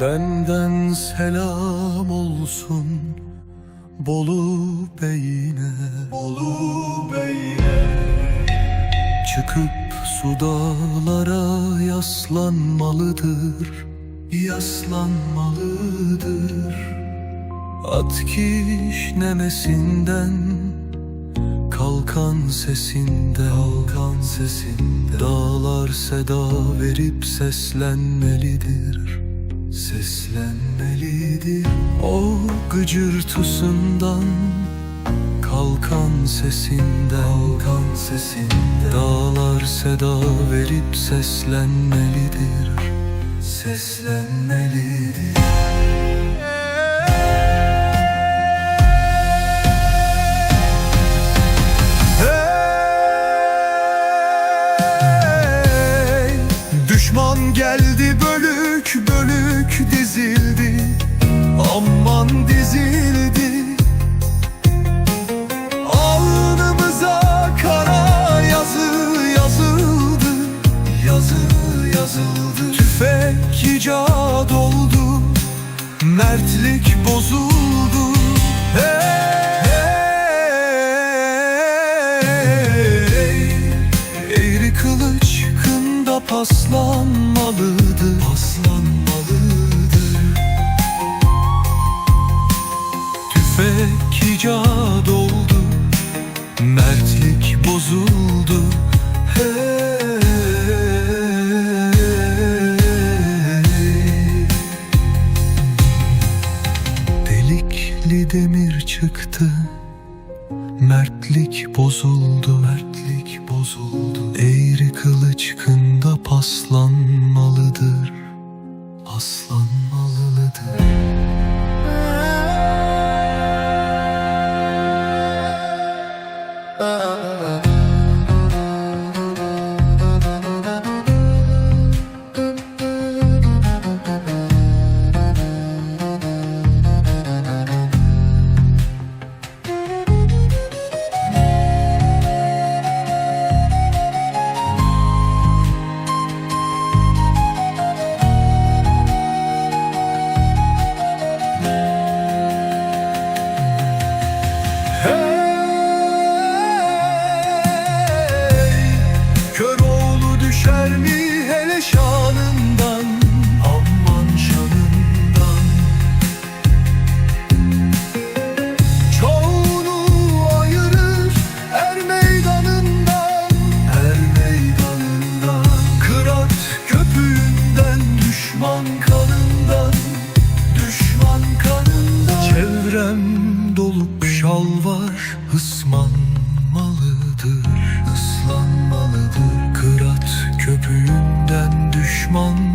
Benden selam olsun Bolu Bey'ine. Bolu Bey'ine. Çıkıp su dağlara yaslanmalıdır. Yaslanmalıdır. At kişnemesinden Kalkan sesinde Kalkan sesinde Dağlar seda verip seslenmelidir Seslenmelidir O gıcırtısından Kalkan sesinden. Kalkan sesinde Dağlar seda verip seslenmelidir Seslenmelidir. Hey! Düşman geldi dizildi Aman dizildi. Alnımıza kara yazı yazıldı Yazı yazıldı. Tüfek icat oldu Mertlik bozuldu. Hey, Eğri kılıç kında paslanmalıdır icat oldu Mertlik bozuldu. Hey. Delikli demir çıktı Mertlik bozuldu Mertlik bozuldu. Eğri kılıç kında paslanmalıdır dolup şal var ıslanmalıdır ıslanmalıdır. Kırat köpüğünden düşman